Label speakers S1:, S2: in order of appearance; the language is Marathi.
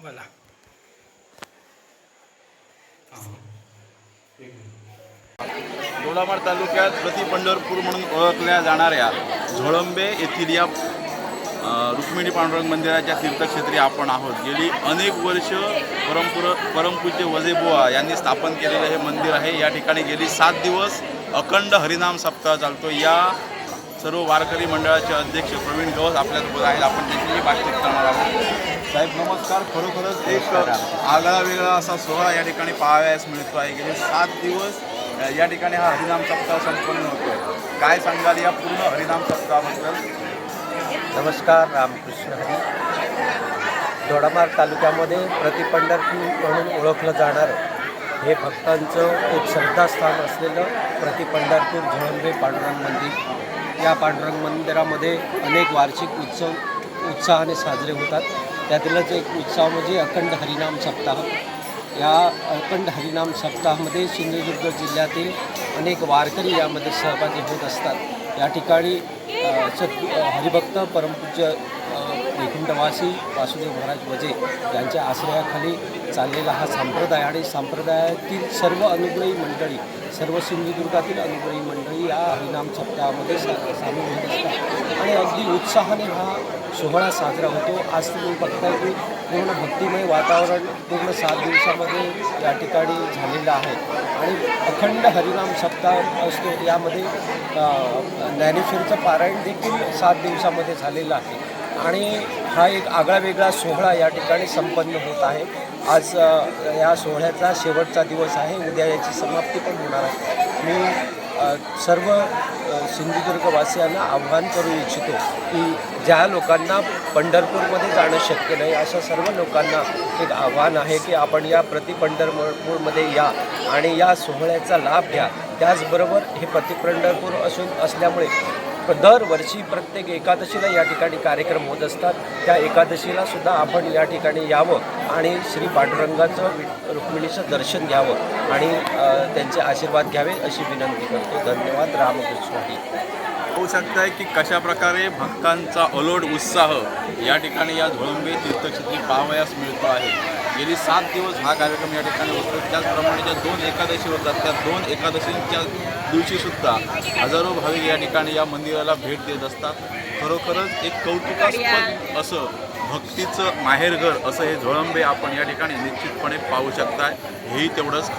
S1: Voilà. दोडामाळ तालुक्यात प्रति पंढरपूर म्हणून ओळखल्या जाणाऱ्या झोळंबे येथील या रुक्मिणी पांडुरंग मंदिराच्या तीर्थक्षेत्री आपण आहोत. गेली अनेक वर्ष परमपुर परमपूज्य वजेबुवा यांनी स्थापन केलेलं हे मंदिर आहे. या ठिकाणी गेली सात दिवस अखंड हरिनाम सप्ताह चालतो या सर्व वारकरी मंडळाचे अध्यक्ष प्रवीण गवस आपल्यासोबत आहेत. आपण त्यांची बातचीत करणार आहोत. साहेब नमस्कार. खरोखरच एक आगळा वेगळा असा सोहळा या ठिकाणी पाहावयास मिळतो आहे. गेले सात दिवस या ठिकाणी हा हरिनाम सप्ताह संपन्न होतोय. काय सांगाल या पूर्ण हरिनाम सप्ताहाबद्दल?
S2: नमस्कार रामकृष्ण हरी. दोडामार्ग तालुक्यामध्ये प्रतिपंढरपूर म्हणून ओळखलं जाणारं हे भक्तांचं एक श्रद्धास्थान असलेलं प्रतिपंढरपूर झळंबे पांडुरंग मंदिर. या पांडुरंग मंदिरामध्ये अनेक वार्षिक उत्सव उत्साहाने साजरे होतात. त्यातीलच एक उत्सव म्हणजे अखंड हरिनाम सप्ताह. या अखंड हरिनाम सप्ताहामध्ये सिंधुदुर्ग जिल्ह्यातील अनेक वारकरी यामध्ये सहभागी होत असतात. या ठिकाणी अ, हरिभक्त परमपूज्य अ, वासुदेव महाराज वजे यांच्या आश्रयाखाली चाललेला हा संप्रदाय आणि संप्रदायातील सर्व अनुग्रही मंडळी सर्व सिंधुदुर्गातील अनुग्रही मंडळी या हरिनाम सप्ताहामध्ये सा सामील होत असतात. आणि अगदी उत्साहाने हा सोहळा साजरा होतो. आज तुम्ही बघताय की पूर्ण भक्तिमय वातावरण पूर्ण सात दिवसामध्ये या ठिकाणी झालेलं आहे. आणि अखंड हरिनाम सप्ताह असतो. यामध्ये ज्ञानेश्वरीचं पारायण देखील सात दिवसामध्ये झालेलं आहे. आणि हा एक आगळा वेगळा सोहळा या ठिकाणी संपन्न होत आहे. आज या सोहळ्याचा शेवटचा दिवस आहे. उद्या याची समाप्ती पण होणार आहे. मी सर्व सिंधुदुर्गवासियांना आव्हान करू इच्छितो की ज्या लोकांना पंढरपूरमध्ये जाणं शक्य नाही अशा सर्व लोकांना एक आव्हान आहे की आपण या प्रति पंढरपूरमध्ये या आणि या सोहळ्याचा लाभ घ्या. त्याचबरोबर हे प्रति पंढरपूर असून असल्यामुळे दरवर्षी प्रत्येक एकादशीला या ठिकाणी कार्यक्रम होत असतात. त्या एकादशीला सुद्धा आपण या ठिकाणी यावं आणि श्री पांडुरंगाचं वि- रुक्मिणीचं दर्शन घ्यावं आणि त्यांचे आशीर्वाद घ्यावे अशी विनंती करतो. धन्यवाद. रामकृष्ण हरी.
S1: होऊ शकताय की कशा प्रकारे भक्तांचा अलोट उत्साह या ठिकाणी या झोळंबे तीर्थक्षेत्री पाहावयास मिळतो आहे. गेली सात दिवस हा कार्यक्रम या ठिकाणी होतो त्याचप्रमाणे ज्या दोन एकादशी होतात त्या दोन एकादशींच्या दिवशीसुद्धा हजारो भाविक या ठिकाणी या मंदिराला भेट देत असतात. खरोखरच एक कौतुकास्पद असं भक्तीचं माहेरघर असं हे झोळंबे आपण या ठिकाणी निश्चितपणे पाहू शकताय. हेही तेवढंच खरं